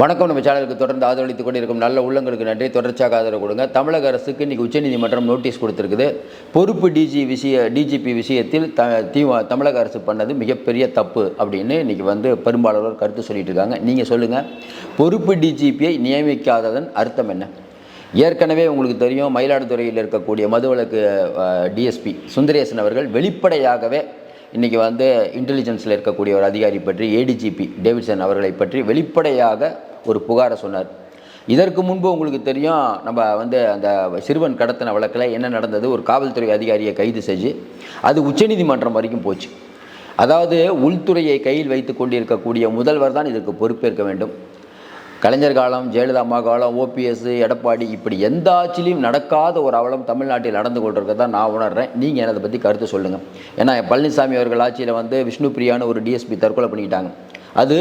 வணக்கம். நம்ம சேனலுக்கு தொடர்ந்து ஆதரவளித்துக் கொண்டிருக்கும் நல்ல உள்ளங்களுக்கு நன்றி. தொடர்ச்சியாக ஆதரவு கொடுங்க. தமிழக அரசுக்கு இன்றைக்கி உச்சநீதிமன்றம் நோட்டீஸ் கொடுத்துருக்குது. பொறுப்பு டிஜி விஷய டிஜிபி விஷயத்தில் த தி தமிழக அரசு பண்ணது மிகப்பெரிய தப்பு அப்படின்னு இன்றைக்கி வந்து பெரும்பாலானோர் கருத்து சொல்லிட்டு இருக்காங்க நீங்கள் சொல்லுங்கள் பொறுப்பு டிஜிபியை நியமிக்காததன் அர்த்தம் என்ன? ஏற்கனவே உங்களுக்கு தெரியும் மயிலாடுதுறையில் இருக்கக்கூடிய மதுவிலக்கு டிஎஸ்பி சுந்தரேசன் அவர்கள் வெளிப்படையாகவே இன்றைக்கி வந்து இன்டெலிஜென்ஸில் இருக்கக்கூடிய ஒரு அதிகாரி பற்றி ஏடிஜிபி டேவிட்சன் அவர்களை பற்றி வெளிப்படையாக ஒரு புகாரை சொன்னார். இதற்கு முன்பு உங்களுக்கு தெரியும் நம்ம வந்து அந்த சிறுவன் கடத்தின வழக்கில் என்ன நடந்தது? ஒரு காவல்துறை அதிகாரியை கைது செஞ்சு அது உச்சநீதிமன்றம் வரைக்கும் போச்சு. அதாவது உள்துறையை கையில் வைத்து கொண்டிருக்கக்கூடிய முதல்வர் தான் இதற்கு பொறுப்பேற்க வேண்டும். கலைஞர் காலம் ஜெயலலிதா அம்மா காலம் ஓபிஎஸ் எடப்பாடி இப்படி எந்த ஆட்சியிலையும் நடக்காத ஒரு அவலம் தமிழ்நாட்டில் நடந்து கொண்டிருக்கிறதா நான் உணர்றேன். நீங்கள் அதை பற்றி கருத்து சொல்லுங்கள் ஏன்னா பழனிசாமி அவர்கள் ஆட்சியில் வந்து விஷ்ணு பிரியான்னு ஒரு டிஎஸ்பி தற்கொலை பண்ணிக்கிட்டாங்க. அது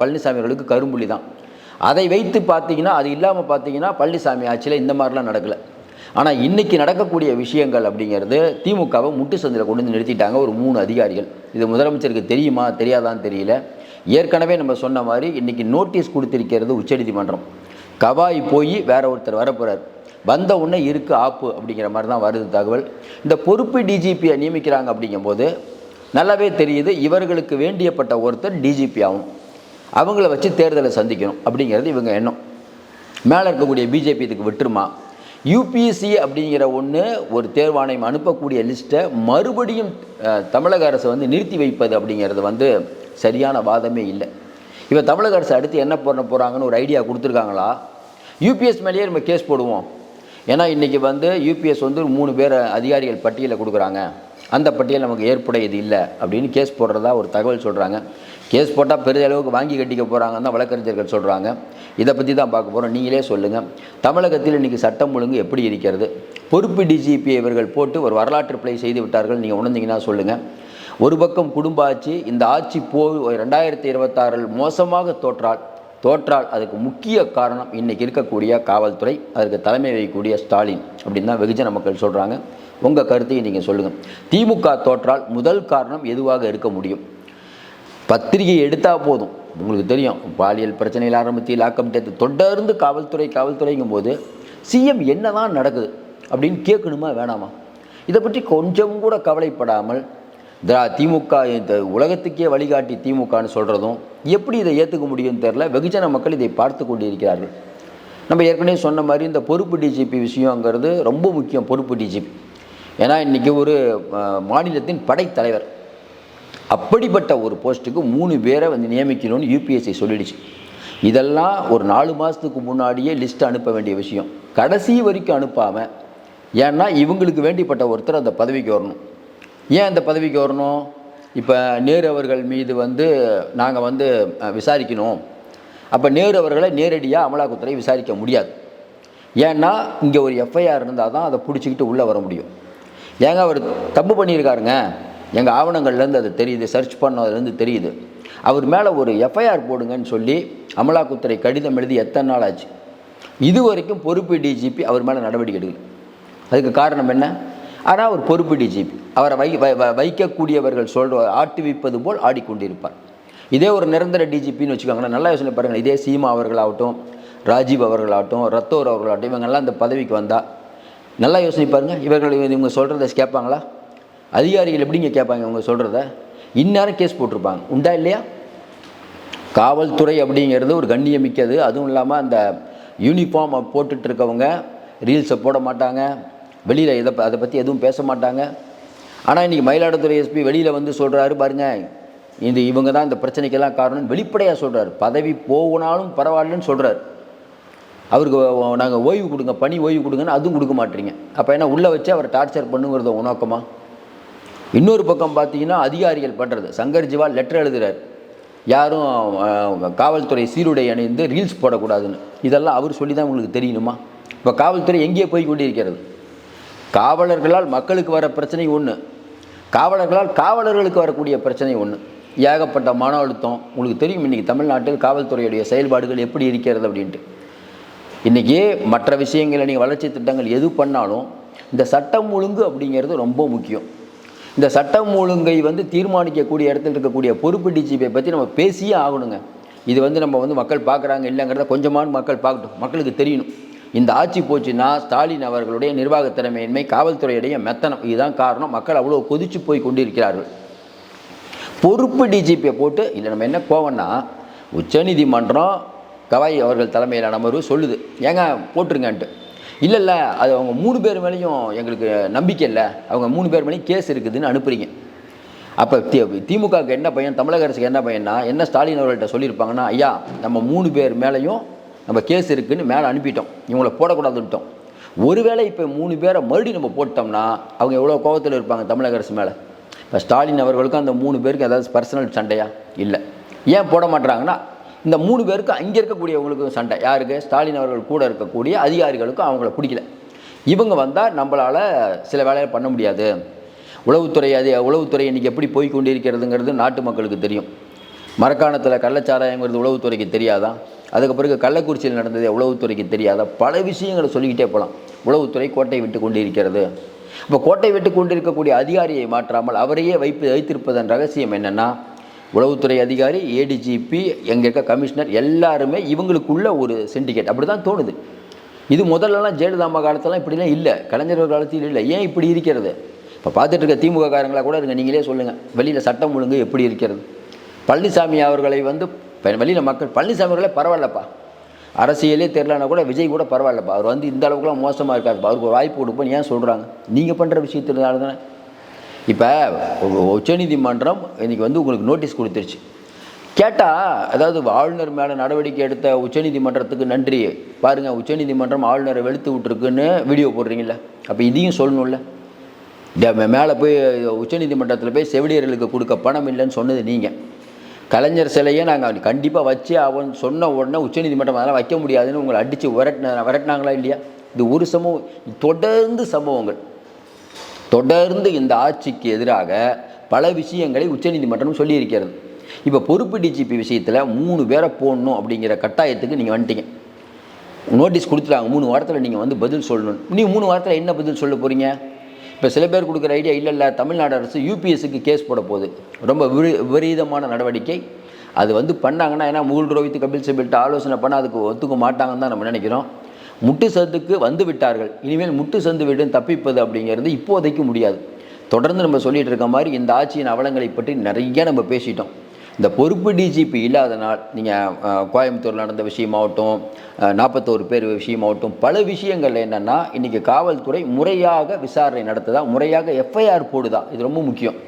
பழனிசாமி அவர்களுக்கு கரும்புலி தான். அதை வைத்து பார்த்தீங்கன்னா அது இல்லாமல் பார்த்தீங்கன்னா பழனிசாமி ஆட்சியில் இந்த மாதிரிலாம் நடக்கலை. ஆனால் இன்றைக்கி நடக்கக்கூடிய விஷயங்கள் அப்படிங்கிறது திமுகவை முட்டு சந்தில் கொண்டு வந்து நிறுத்திட்டாங்க ஒரு மூணு அதிகாரிகள். இது முதலமைச்சருக்கு தெரியுமா தெரியாதான்னு தெரியல. ஏற்கனவே நம்ம சொன்ன மாதிரி இன்றைக்கி நோட்டீஸ் கொடுத்திருக்கிறது உச்சநீதிமன்றம். கவாய் போய் வேற ஒருத்தர் வரப்போகிறார் வந்த உடனே இருக்கு ஆப்பு அப்படிங்கிற மாதிரி தான் வருது தகவல். இந்த பொறுப்பு டிஜிபியை நியமிக்கிறாங்க அப்படிங்கும்போது நல்லாவே தெரியுது இவர்களுக்கு வேண்டியப்பட்ட ஒருத்தர் டிஜிபி ஆகும். அவங்கள வச்சு தேர்தலை சந்திக்கணும் அப்படிங்கிறது இவங்க எண்ணம். மேலே இருக்கக்கூடிய பிஜேபி இதுக்கு விட்டுருமா? யூபிஎஸ்சி அப்படிங்கிற ஒன்று ஒரு தேர்வாணையம் அனுப்பக்கூடிய லிஸ்ட்டை மறுபடியும் தமிழக அரசு வந்து நிறுத்தி வைப்பது அப்படிங்கிறது வந்து சரியான வாதமே இல்லை. இப்போ தமிழக அரசு அடுத்து என்ன பண்ண போகிறாங்கன்னு ஒரு ஐடியா கொடுத்துருக்காங்களா? யூபிஎஸ் மேலேயே நம்ம கேஸ் போடுவோம். ஏன்னா இன்றைக்கி வந்து யூபிஎஸ் வந்து மூணு பேர் அதிகாரிகள் பட்டியலை கொடுக்குறாங்க. அந்த பட்டியல் நமக்கு ஏற்புடையது இல்லை அப்படின்னு கேஸ் போடுறதா ஒரு தகவல் சொல்கிறாங்க கேஸ் போட்டால் பெரிய அளவுக்கு வாங்கி கட்டிக்க போகிறாங்கன்னு தான் வழக்கறிஞர்கள் சொல்கிறாங்க இதை பற்றி தான் பார்க்க போகிறோம் நீங்களே சொல்லுங்கள் தமிழகத்தில் இன்றைக்கி சட்டம் ஒழுங்கு எப்படி இருக்கிறது? பொறுப்பு டிஜிபி இவர்கள் போட்டு ஒரு வரலாற்று பிழை செய்து விட்டார்கள். நீங்கள் உணர்ந்தீங்கன்னா சொல்லுங்கள் ஒரு பக்கம் குடும்ப ஆட்சி இந்த ஆட்சி போ ரெண்டாயிரத்தி இருபத்தாறில் மோசமாக தோற்றால் தோற்றால் அதுக்கு முக்கிய காரணம் இன்றைக்கி இருக்கக்கூடிய காவல்துறை அதற்கு தலைமை வகிக்கக்கூடிய ஸ்டாலின் அப்படின்னு தான் வெகுஜன மக்கள் சொல்கிறாங்க உங்கள் கருத்தையும் நீங்கள் சொல்லுங்கள் திமுக தோற்றால் முதல் காரணம் எதுவாக இருக்க முடியும்? பத்திரிகை எடுத்தால் போதும். உங்களுக்கு தெரியும் பாலியல் பிரச்சனையில் ஆரம்பித்து லாக்கம் டெத்து தொடர்ந்து காவல்துறை காவல்துறைங்கும் போது சிஎம் என்ன தான் நடக்குது அப்படின்னு கேட்கணுமா வேணாமா? இதை பற்றி கொஞ்சம் கூட கவலைப்படாமல் திரா திமுக இந்த உலகத்துக்கே வழிகாட்டி திமுகன்னு சொல்கிறதும் எப்படி இதை ஏற்றுக்க முடியும்னு தெரில வெகுஜன மக்கள் இதை பார்த்து கொண்டிருக்கிறார்கள். நம்ம ஏற்கனவே சொன்ன மாதிரி இந்த பொறுப்பு டிஜிபி விஷயங்கிறது ரொம்ப முக்கியம் பொறுப்பு டிஜிபி ஏன்னா இன்றைக்கி ஒரு மாநிலத்தின் படைத்தலைவர் அப்படிப்பட்ட ஒரு போஸ்ட்டுக்கு மூணு பேரை வந்து நியமிக்கணும்னு யூபிஎஸ்சி சொல்லிடுச்சு. இதெல்லாம் ஒரு நாலு மாதத்துக்கு முன்னாடியே லிஸ்ட் அனுப்ப வேண்டிய விஷயம். கடைசி வரைக்கும் அனுப்பாமல் ஏன்னா இவங்களுக்கு வேண்டிப்பட்ட ஒருத்தர் அந்த பதவிக்கு வரணும். ஏன் இந்த பதவிக்கு வரணும்? இப்போ நேரு அவர்கள் மீது வந்து நாங்கள் வந்து விசாரிக்கணும். அப்போ நேரு அவர்களை நேரடியாக அமலாக்கத்துறை விசாரிக்க முடியாது. ஏன்னா இங்கே ஒரு எஃப்ஐஆர் இருந்தால் தான் அதை பிடிச்சிக்கிட்டு உள்ளே வர முடியும். ஏங்க அவர் தப்பு பண்ணியிருக்காருங்க? எங்கள் ஆவணங்கள்லேருந்து அது தெரியுது சர்ச் பண்ணதுலேருந்து தெரியுது. அவர் மேலே ஒரு எஃப்ஐஆர் போடுங்கன்னு சொல்லி அமலாக்கத்துறை கடிதம் எழுதி எத்தனை நாள் ஆச்சு? இது வரைக்கும் பொறுப்பு டிஜிபி அவர் மேலே நடவடிக்கை எடுக்கல. அதுக்கு காரணம் என்ன? ஆனால் அவர் பொறுப்பு டிஜிபி அவரை வை வை- வைக்கக்கூடியவர்கள் சொல்ற ஆட்டுவிப்பது போல் ஆடிக்கொண்டிருப்பார். இதே ஒரு நிரந்தர டிஜிபின்னு வச்சுக்கோங்களேன் நல்லா யோசனை பாருங்கள் இதே சீமா அவர்களாகட்டும் ராஜீவ் அவர்களாகட்டும் ரத்தோர் அவர்களாகட்டும் இவங்கெல்லாம் இந்த பதவிக்கு வந்தால் நல்லா யோசனை பாருங்கள் இவர்கள் இவங்க சொல்கிறத கேட்பாங்களா? அதிகாரிகள் எப்படிங்க கேட்பாங்க இவங்க சொல்கிறத இந்நேரம் கேஸ் போட்டிருப்பாங்க. உண்டா இல்லையா? காவல்துறை அப்படிங்கிறது ஒரு கண்ணியமிக்கது அதுவும் இல்லாமல் அந்த யூனிஃபார்ம் போட்டுட்ருக்கவங்க ரீல்ஸை போட மாட்டாங்க. வெளியில் இதை அதை பற்றி எதுவும் பேச மாட்டாங்க. ஆனால் இன்றைக்கி மயிலாடுதுறை எஸ்பி வெளியில் வந்து சொல்கிறாரு பாருங்க. இந்த இவங்க தான் இந்த பிரச்சனைக்கெல்லாம் காரணம் வெளிப்படையாக சொல்கிறார் பதவி போகணாலும் பரவாயில்லன்னு சொல்கிறார் அவருக்கு நாங்கள் ஓய்வு கொடுங்க பணி ஓய்வு கொடுங்கன்னு அதுவும் கொடுக்க மாட்டீங்க. அப்போ என்ன உள்ளே வச்சு அவரை டார்ச்சர் பண்ணுங்கிறத உணக்கமாக இன்னொரு பக்கம் பார்த்தீங்கன்னா அதிகாரிகள் பண்ணுறது சங்கர் ஜிவால் லெட்டர் எழுதுகிறார் யாரும் காவல்துறை சீருடை அணிந்து ரீல்ஸ் போடக்கூடாதுன்னு. இதெல்லாம் அவர் சொல்லி தான் உங்களுக்கு தெரியணுமா? இப்போ காவல்துறை எங்கேயே போய் கொண்டிருக்கிறது. காவலர்களால் மக்களுக்கு வர பிரச்சனை ஒன்று காவலர்களால் காவலர்களுக்கு வரக்கூடிய பிரச்சனை ஒன்று ஏகப்பட்ட மன அழுத்தம். உங்களுக்கு தெரியும் இன்றைக்கி தமிழ்நாட்டில் காவல்துறையுடைய செயல்பாடுகள் எப்படி இருக்கிறது அப்படின்ட்டு. இன்றைக்கி மற்ற விஷயங்களில் நீங்கள் வளர்ச்சி திட்டங்கள் எது பண்ணாலும் இந்த சட்டம் ஒழுங்கு அப்படிங்கிறது ரொம்ப முக்கியம். இந்த சட்டம் ஒழுங்கை வந்து தீர்மானிக்கக்கூடிய இடத்துல இருக்கக்கூடிய பொறுப்பு டிஜிபியை பற்றி நம்ம பேசியே ஆகணுங்க. இது வந்து நம்ம வந்து மக்கள் பார்க்குறாங்க இல்லைங்கிறத கொஞ்சமான மக்கள் பார்க்கட்டும். மக்களுக்கு தெரியணும். இந்த ஆட்சி போச்சுன்னா ஸ்டாலின் அவர்களுடைய நிர்வாக திறமையின்மை காவல்துறையுடைய மெத்தனம் இதுதான் காரணம். மக்கள் அவ்வளோ கொதிச்சு போய் கொண்டிருக்கிறார்கள். பொறுப்பு டிஜிபியை போட்டு இல்லை நம்ம என்ன கோவம்னா உச்சநீதிமன்றம் கவாய் அவர்கள் தலைமையிலான அமர்வு சொல்லுது. ஏங்க போட்டுருங்கன்ட்டு. இல்லை இல்லை அது அவங்க மூணு பேர் மேலேயும் எங்களுக்கு நம்பிக்கை இல்லை. அவங்க மூணு பேர் மேலேயும் கேஸ் இருக்குதுன்னு அனுப்புறீங்க. அப்போ தி திமுகவுக்கு என்ன பையன் தமிழக அரசுக்கு என்ன பையன்னா என்ன ஸ்டாலின் அவர்கள்ட்ட சொல்லியிருப்பாங்கன்னா ஐயா நம்ம மூணு பேர் மேலேயும் நம்ம கேஸ் இருக்குதுன்னு மேலே அனுப்பிட்டோம். இவங்களை போடக்கூடாதுன்ட்டோம் ஒருவேளை இப்போ மூணு பேரை மறுபடியும் நம்ம போட்டோம்னா அவங்க எவ்வளோ கோபத்தில் இருப்பாங்க தமிழக அரசு மேலே? இப்போ ஸ்டாலின் அவர்களுக்கும் அந்த மூணு பேருக்கு ஏதாவது பர்சனல் சண்டையா? இல்லை. ஏன் போட மாட்டுறாங்கன்னா இந்த மூணு பேருக்கு அங்கே இருக்கக்கூடியவங்களுக்கும் சண்டை. யாருக்கு? ஸ்டாலின் அவர்கள் கூட இருக்கக்கூடிய அதிகாரிகளுக்கும் அவங்கள பிடிக்கல. இவங்க வந்தால் நம்மளால் சில வேலையை பண்ண முடியாது. உளவுத்துறை அது உளவுத்துறை இன்றைக்கி எப்படி போய் கொண்டிருக்கிறதுங்கிறது நாட்டு மக்களுக்கு தெரியும். மரக்காணத்தில் கள்ளச்சாராயங்கிறது உளவுத்துறைக்கு தெரியாதா? அதுக்கு பிறகு கள்ளக்குறிச்சியில் நடந்தது உளவுத்துறைக்கு தெரியாதா? பல விஷயங்களை சொல்லிக்கிட்டே போகலாம் உளவுத்துறை கோட்டை விட்டு கொண்டு இருக்கிறது இப்போ கோட்டை விட்டு கொண்டிருக்கக்கூடிய அதிகாரியை மாற்றாமல் அவரையே வைப்பு வைத்திருப்பதன் ரகசியம் என்னென்னா உளவுத்துறை அதிகாரி ஏடிஜிபி எங்கே இருக்க கமிஷனர் எல்லாருமே இவங்களுக்குள்ள ஒரு சிண்டிகேட் அப்படி தான் தோணுது. இது முதல்லலாம் ஜெயலலிதா அம்மா காலத்தெல்லாம் இப்படிலாம் இல்லை. கலைஞர் காலத்தில் இல்லை. ஏன் இப்படி இருக்கிறது? இப்போ பார்த்துட்டு இருக்க திமுக காரங்களாக கூட இருங்க. நீங்களே சொல்லுங்கள் வெளியில் சட்டம் ஒழுங்கு எப்படி இருக்கிறது? பழனிசாமி அவர்களை வந்து வெளியில் மக்கள் பழனிசாமி அவர்களே பரவாயில்லப்பா. அரசியலே தெரிலனா கூட விஜய் கூட பரவாயில்லப்பா. அவர் வந்து இந்த அளவுக்குலாம் மோசமாக இருக்காருப்பா அவருக்கு ஒரு வாய்ப்பு கொடுப்போன்னு ஏன் சொல்கிறாங்க நீங்கள் பண்ணுற விஷயத்தினால தானே. இப்போ உச்சநீதிமன்றம் இன்றைக்கி வந்து உங்களுக்கு நோட்டீஸ் கொடுத்துருச்சு. கேட்டால் அதாவது ஆளுநர் மேலே நடவடிக்கை எடுத்த உச்சநீதிமன்றத்துக்கு நன்றி. பாருங்கள் உச்சநீதிமன்றம் ஆளுநரை வெளுத்து விட்ருக்குன்னு வீடியோ போடுறீங்கள அப்போ இதையும் சொல்லணும்ல. மேலே போய் உச்சநீதிமன்றத்தில் போய் செவிலியர்களுக்கு கொடுக்க பணம் இல்லைன்னு சொன்னது நீங்கள் கலைஞர் சிலையை நாங்கள் கண்டிப்பாக வச்சு அவன் சொன்ன உடனே உச்சநீதிமன்றம் அதெல்லாம் வைக்க முடியாதுன்னு உங்களை அடித்து விரட்டின விரட்டினாங்களா இல்லையா? இது ஒரு சமூகம் தொடர்ந்து சம்பவங்கள். தொடர்ந்து இந்த ஆட்சிக்கு எதிராக பல விஷயங்களை உச்சநீதிமன்றம் சொல்லியிருக்கிறது. இப்போ பொறுப்பு டிஜிபி விஷயத்தில் மூணு பேரை போடணும் அப்படிங்கிற கட்டாயத்துக்கு நீங்கள் வந்துட்டீங்க. நோட்டீஸ் கொடுத்துட்டாங்க மூணு வாரத்தில் நீங்கள் வந்து பதில் சொல்லணும். நீ மூணு வாரத்தில் என்ன பதில் சொல்ல போகிறீங்க இப்போ சில பேர் கொடுக்குற ஐடியா இல்லை இல்லை தமிழ்நாடு அரசு யூபிஎஸ்சிக்கு கேஸ் போட போகுது. ரொம்ப விரு விபரீதமான நடவடிக்கை. அது வந்து பண்ணாங்கன்னா ஏன்னா முகுல் ரோஹித் கபில் சிபில்ட்டு ஆலோசனை பண்ணால் அதுக்கு ஒத்துக்க மாட்டாங்கன்னு தான் நம்ம நினைக்கிறோம். முட்டு சந்துக்கு வந்து விட்டார்கள். இனிமேல் முட்டு சந்து விட்டு தப்பிப்பது அப்படிங்கிறது இப்போதைக்கு முடியாது. தொடர்ந்து நம்ம சொல்லிட்டு இருக்க மாதிரி இந்த ஆட்சியின் அவலங்களை பற்றி நிறைய நம்ம பேசிட்டோம். இந்த பொறுப்பு டிஜிபி இல்லாத நாள் நீங்கள் கோயம்புத்தூர் நடந்த விஷயமாகட்டும் நாற்பத்தோரு பேர் விஷயமாகட்டும் பல விஷயங்கள் என்னென்னா இன்றைக்கி காவல்துறை முறையாக விசாரணை நடத்துதா முறையாக எஃப்ஐஆர் போடுதா இது ரொம்ப முக்கியம்.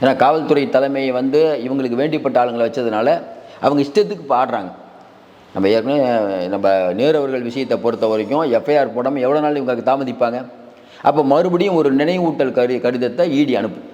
ஏன்னா காவல்துறை தலைமையை வந்து இவங்களுக்கு வேண்டிப்பட்ட ஆளுங்களை வச்சதுனால அவங்க இஷ்டத்துக்கு பாடுறாங்க நம்ம ஏற்கனவே நம்ம நேரு அவர்கள் விஷயத்தை பொறுத்த வரைக்கும் எஃப்ஐஆர் போடாமல் எவ்வளோ நாள் இவங்க தாமதிப்பாங்க? அப்போ மறுபடியும் ஒரு நினைவூட்டல் கரு கடிதத்தை இடி அனுப்பும்.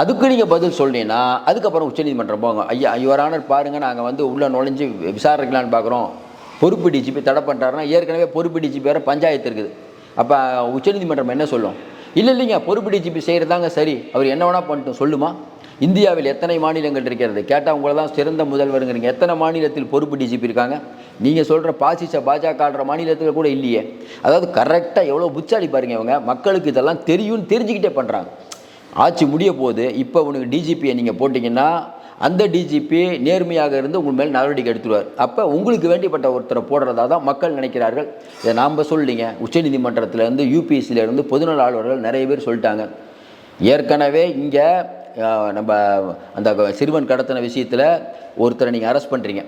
அதுக்கு நீங்கள் பதில் சொல்லினீங்கன்னா அதுக்கப்புறம் உச்சநீதிமன்றம் போங்க. ஐயா யுவர் பாருங்கள் நாங்கள் வந்து உள்ளே நுழைஞ்சு விசாரிக்கலான்னு பார்க்குறோம் பொறுப்பு டிஜிபி தடை பண்ணுறாருன்னா ஏற்கனவே பொறுப்பு டிஜிபி வேறு பஞ்சாயத்து இருக்குது. அப்போ உச்சநீதிமன்றம் என்ன சொல்லும்? இல்லை இல்லைங்க பொறுப்பு டிஜிபி செய்கிறதாங்க சரி. அவர் என்ன வேணால் பண்ணிட்டு சொல்லுமா? இந்தியாவில் எத்தனை மாநிலங்கள் இருக்கிறது? கேட்டால் உங்களை தான் சிறந்த முதல்வருங்கிறீங்க எத்தனை மாநிலத்தில் பொறுப்பு டிஜிபி இருக்காங்க? நீங்கள் சொல்கிற பாசிச பாஜக ஆடுற மாநிலத்தில் கூட இல்லையே. அதாவது கரெக்டாக எவ்வளோ புச்சாலி பாருங்க இவங்க. மக்களுக்கு இதெல்லாம் தெரியும்னு தெரிஞ்சுக்கிட்டே பண்ணுறாங்க ஆட்சி முடிய போது இப்போ உனக்கு டிஜிபியை நீங்கள் போட்டிங்கன்னா அந்த டிஜிபி நேர்மையாக இருந்து உங்கள் மேல் நடவடிக்கை எடுத்துருவார். அப்போ உங்களுக்கு வேண்டிப்பட்ட ஒருத்தரை போடுறதா தான் மக்கள் நினைக்கிறார்கள். இதை நாம் சொல்லிங்க. உச்சநீதிமன்றத்திலேருந்து யூபிஎஸ்சிலேருந்து பொதுநல ஆளுநர்கள் நிறைய பேர் சொல்லிட்டாங்க. ஏற்கனவே இங்கே நம்ம அந்த சிறுவன் கடத்தின விஷயத்தில் ஒருத்தரை நீங்கள் அரெஸ்ட் பண்ணுறீங்க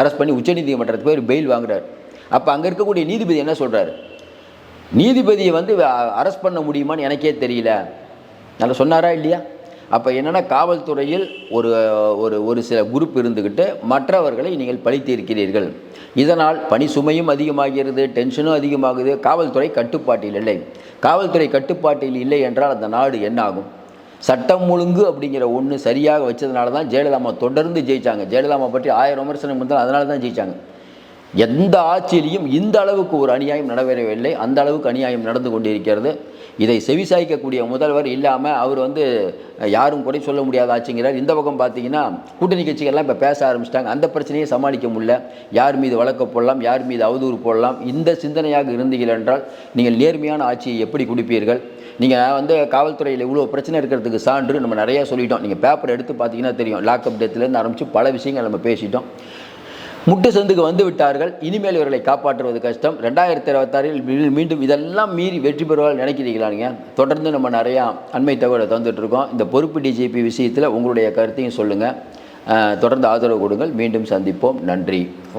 அரெஸ்ட் பண்ணி உச்சநீதிமன்றத்துக்கு போய் பெயில் வாங்குறாரு. அப்போ அங்கே இருக்கக்கூடிய நீதிபதி என்ன சொல்கிறாரு நீதிபதியை வந்து அரெஸ்ட் பண்ண முடியுமான்னு எனக்கே தெரியல. நல்லா சொன்னாரா இல்லையா? அப்போ என்னென்னா காவல்துறையில் ஒரு ஒரு ஒரு சில குரூப் இருந்துக்கிட்டு மற்றவர்களை நீங்கள் பழித்து இருக்கிறீர்கள் இதனால் பணி சுமையும் அதிகமாகிறது டென்ஷனும் அதிகமாகுது காவல்துறை கட்டுப்பாட்டில் இல்லை. காவல்துறை கட்டுப்பாட்டில் இல்லை என்றால் அந்த நாடு என்ன ஆகும்? சட்டம் ஒழுங்கு அப்படிங்கிற ஒன்று சரியாக வச்சதுனால தான் ஜெயலலிதாமா தொடர்ந்து ஜெயிச்சாங்க. ஜெயலலிதாமா பற்றி ஆயிரம் விமர்சனம் இருந்தால் அதனால தான் ஜெயிச்சாங்க. எந்த ஆட்சியிலையும் இந்த அளவுக்கு ஒரு அநியாயம் நடைபெறவில்லை அந்த அளவுக்கு அநியாயம் நடந்து கொண்டிருக்கிறது. இதை செவிசாய்க்கக்கூடிய முதல்வர் இல்லாமல் அவர் வந்து யாரும் குறை சொல்ல முடியாத ஆட்சிங்கிறார். இந்த பக்கம் பார்த்தீங்கன்னா கூட்டணி கட்சிகள்லாம் இப்போ பேச ஆரம்பிச்சிட்டாங்க. அந்த பிரச்சனையை சமாளிக்க முடியல. யார் மீது வழக்க போடலாம் யார் மீது அவதூறு போடலாம் இந்த சிந்தனையாக இருந்தீர்கள் என்றால் நீங்கள் நேர்மையான ஆட்சியை எப்படி கொடுப்பீர்கள்? நீங்கள் வந்து காவல்துறையில் இவ்வளோ பிரச்சனை இருக்கிறதுக்கு சான்று நம்ம நிறையா சொல்லிட்டோம். நீங்கள் பேப்பர் எடுத்து பார்த்தீங்கன்னா தெரியும். லாக்அப் டெத்துலேருந்து ஆரம்பித்து பல விஷயங்கள் நம்ம பேசிட்டோம். முட்டு சந்துக்கு வந்து விட்டார்கள். இனிமேல் இவர்களை காப்பாற்றுவது கஷ்டம். ரெண்டாயிரத்தி இருபத்தாறில் மீண்டும் இதெல்லாம் மீறி வெற்றி பெறுவார்கள் நினைக்கிறீங்களாங்க தொடர்ந்து நம்ம நிறையா அண்மை தகவலை தந்துட்டு இருக்கோம். இந்த பொறுப்பு டிஜிபி விஷயத்தில் உங்களுடைய கருத்தையும் சொல்லுங்கள் தொடர்ந்து ஆதரவு கொடுங்கள். மீண்டும் சந்திப்போம். நன்றி. வணக்கம்.